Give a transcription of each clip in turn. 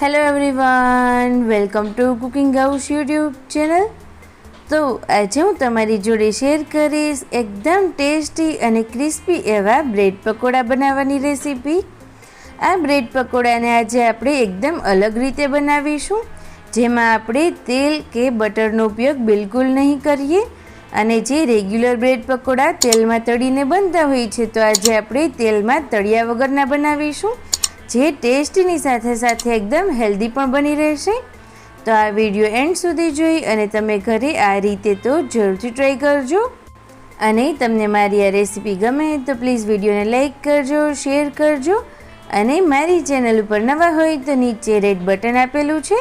Hello everyone welcome to cooking house YouTube channel તો આજે હું તમારી જોડે શેર કરીશ એકદમ ટેસ્ટી અને ક્રિસ્પી એવા બ્રેડ પકોડા બનાવવાની રેસીપી આ બ્રેડ પકોડાને આજે આપણે એકદમ અલગ રીતે બનાવીશું, જેમાં આપણે તેલ કે બટરનો ઉપયોગ બિલકુલ નહીં કરીએ. અને જે રેગ્યુલર બ્રેડ પકોડા તેલમાં તળીને બનતા હોય છે, તો આજે આપણે તેલમાં તળિયા વગરના બનાવીશું. જે ટેસ્ટની સાથે સાથે એકદમ હેલ્ધી પણ બની રહેશે. તો આ વીડિયો એન્ડ સુધી જોઈ અને તમે ઘરે આ રીતે તો જરૂરથી ટ્રાય કરજો. અને તમને મારી આ રેસીપી ગમે તો પ્લીઝ વિડીયોને લાઇક કરજો, શેર કરજો. અને મારી ચેનલ ઉપર નવા હોય તો નીચે રેડ બટન આપેલું છે,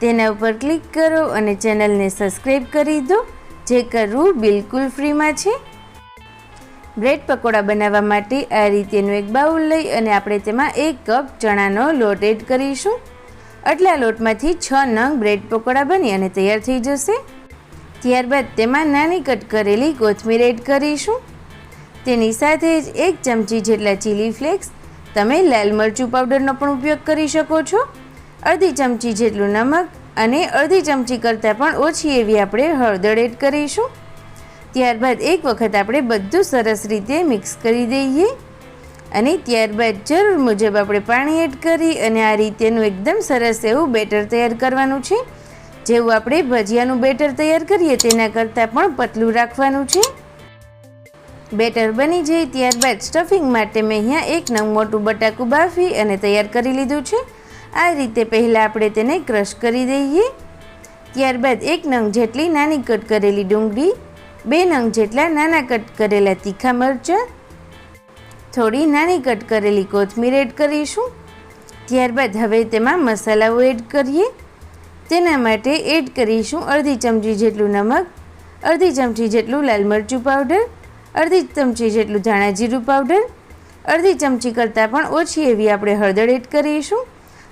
તેના ઉપર ક્લિક કરો અને ચેનલને સબસ્ક્રાઈબ કરી દો, જે કરવું બિલકુલ ફ્રીમાં છે. બ્રેડ પકોડા બનાવવા માટે આ રીતેનું એક બાઉલ લઈ અને આપણે તેમાં એક કપ ચણાનો લોટ એડ કરીશું. આટલા લોટમાંથી છ નંગ બ્રેડ પકોડા બની અને તૈયાર થઈ જશે. ત્યારબાદ તેમાં નાની કટ કરેલી કોથમીર એડ કરીશું. તેની સાથે જ એક ચમચી જેટલા ચીલી ફ્લેક્સ તમે લાલ મરચું પાવડરનો પણ ઉપયોગ કરી શકો છો. અડધી ચમચી જેટલું નમક અને અડધી ચમચી કરતાં પણ ઓછી એવી આપણે હળદર એડ કરીશું. ત્યારબાદ એક વખત આપણે બધું સરસ રીતે મિક્સ કરી દઈએ. અને ત્યારબાદ જરૂર મુજબ આપણે પાણી એડ કરી અને આ રીતેનું એકદમ સરસ એવું બેટર તૈયાર કરવાનું છે. જેવું આપણે ભજીયાનું બેટર તૈયાર કરીએ તેના કરતાં પણ પતલું રાખવાનું છે. બેટર બની જાય ત્યારબાદ સ્ટફિંગ માટે મેં અહીંયા એક નંગ મોટું બટાકું બાફી અને તૈયાર કરી લીધું છે. આ રીતે પહેલાં આપણે તેને ક્રશ કરી દઈએ. ત્યારબાદ એક નંગ જેટલી નાની કટ કરેલી ડુંગળી બે નંગ જેટલા નાના કટ કરેલા તીખા મરચાં, થોડી નાની કટ કરેલી કોથમીર એડ કરીશું. ત્યારબાદ હવે તેમાં મસાલાઓ એડ કરીએ. તેના માટે એડ કરીશું અડધી ચમચી જેટલું નમક, અડધી ચમચી જેટલું લાલ મરચું પાવડર, અડધી ચમચી જેટલું ધાણા જીરું પાવડર, અડધી ચમચી કરતાં પણ ઓછી એવી આપણે હળદર એડ કરીશું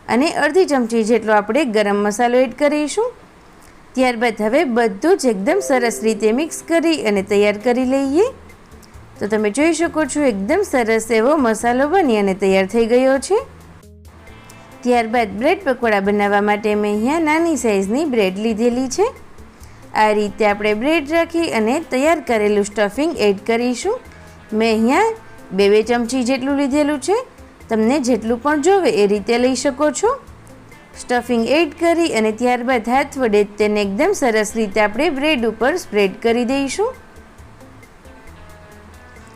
અને અડધી ચમચી જેટલો આપણે ગરમ મસાલો એડ કરીશું. ત્યારબાદ હવે બધું જ એકદમ સરસ રીતે મિક્સ કરી અને તૈયાર કરી લઈએ. તો તમે જોઈ શકો છો, એકદમ સરસ એવો મસાલો બની અને તૈયાર થઈ ગયો છે. ત્યારબાદ બ્રેડ પકોડા બનાવવા માટે મેં અહીંયા નાની સાઇઝની બ્રેડ લીધેલી છે. આ રીતે આપણે બ્રેડ રાખી અને તૈયાર કરેલું સ્ટફિંગ એડ કરીશું. મેં અહીંયા બે બે ચમચી જેટલું લીધેલું છે. તમને જેટલું પણ જોવે એ રીતે લઈ શકો છો. સ્ટફિંગ એડ કરી અને ત્યારબાદ હાથ વડે તેને એકદમ સરસ રીતે આપણે બ્રેડ ઉપર સ્પ્રેડ કરી દઈશું.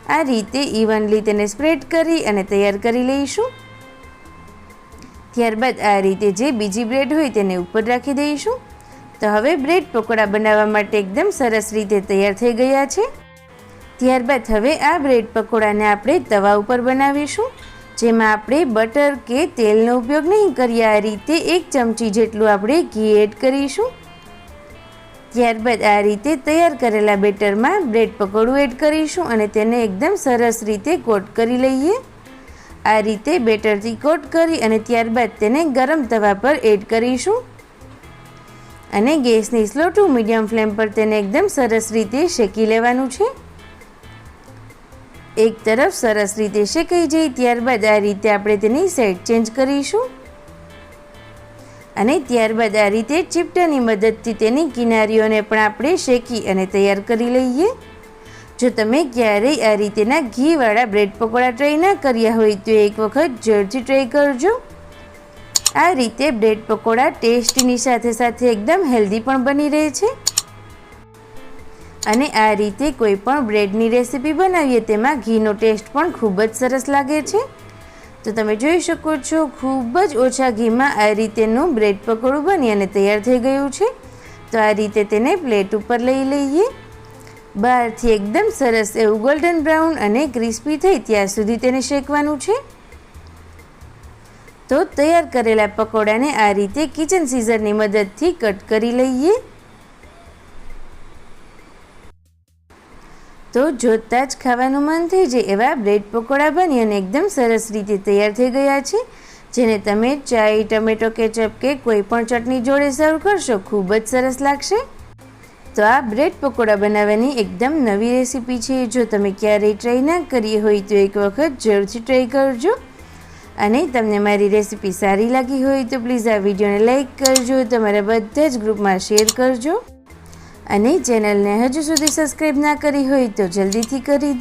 આ રીતે ઇવનલી તેને સ્પ્રેડ કરી અને તૈયાર કરી લઈશું. ત્યારબાદ આ રીતે જે બીજી બ્રેડ હોય તેને ઉપર રાખી દઈશું. તો હવે બ્રેડ પકોડા બનાવવા માટે એકદમ સરસ રીતે તૈયાર થઈ ગયા છે. ત્યારબાદ હવે આ બ્રેડ પકોડાને આપણે તવા ઉપર બનાવીશું. જેમાં આપણે બટર કે તેલનો ઉપયોગ નહીં કરીએ. આ રીતે એક ચમચી જેટલું આપણે ઘી એડ કરીશું. ત્યારબાદ આ રીતે તૈયાર કરેલા બેટરમાં બ્રેડ પકોડું એડ કરીશું અને તેને એકદમ સરસ રીતે કોટ કરી લઈએ. આ રીતે બેટરથી કોટ કરી અને ત્યારબાદ તેને ગરમ તવા પર એડ કરીશું. અને ગેસની સ્લો ટુ મીડિયમ ફ્લેમ પર તેને એકદમ સરસ રીતે શેકી લેવાનું છે. એક તરફ સરસ રીતે શેકાઈ જાય ત્યારબાદ આ રીતે આપણે તેની સાઈડ ચેન્જ કરીશું. અને ત્યારબાદ આ રીતે ચીપટાની મદદથી તેની કિનારીઓને પણ આપણે શેકી અને તૈયાર કરી લઈએ. જો તમે ક્યારેય આ રીતેના ઘીવાળા બ્રેડ પકોડા ટ્રાય ના કર્યા હોય તો એક વખત જરૂરથી ટ્રાય કરજો. આ રીતે બ્રેડ પકોડા ટેસ્ટની સાથે સાથે એકદમ હેલ્ધી પણ બની રહે છે. અને આ રીતે કોઈ પણ બ્રેડની રેસીપી બનાવીએ તેમાં ઘીનો ટેસ્ટ પણ ખૂબ જ સરસ લાગે છે. તો તમે જોઈ શકો છો, ખૂબ જ ઓછા ઘીમાં આ રીતેનું બ્રેડ પકોડું બની અને તૈયાર થઈ ગયું છે. તો આ રીતે તેને પ્લેટ ઉપર લઈ લઈએ. બહારથી એકદમ સરસ એવું ગોલ્ડન બ્રાઉન અને ક્રિસ્પી થઈ ત્યાં સુધી તેને શેકવાનું છે. તો તૈયાર કરેલા પકોડાને આ રીતે કિચન સીઝરની મદદથી કટ કરી લઈએ. તો જોતાં જ ખાવાનું મન થઈ જાય એવા બ્રેડ પકોડા બની અને એકદમ સરસ રીતે તૈયાર થઈ ગયા છે, જેને તમે ચાય ટમેટો, કેચઅપ કે કોઈ પણ ચટણી જોડે સર્વ કરશો ખૂબ જ સરસ લાગશે. તો આ બ્રેડ પકોડા બનાવવાની એકદમ નવી રેસીપી છે, જો તમે ક્યારેય ટ્રાય ના કરી હોય તો એક વખત જરૂરથી ટ્રાય કરજો. અને તમને મારી રેસીપી સારી લાગી હોય તો પ્લીઝ આ વિડીયોને લાઇક કરજો, તમારા બધા જ ગ્રુપમાં શેર કરજો. અને ચેનલને હજુ સુધી સબસ્ક્રાઈબ ના કરી હોય તો જલ્દીથી કરી દો.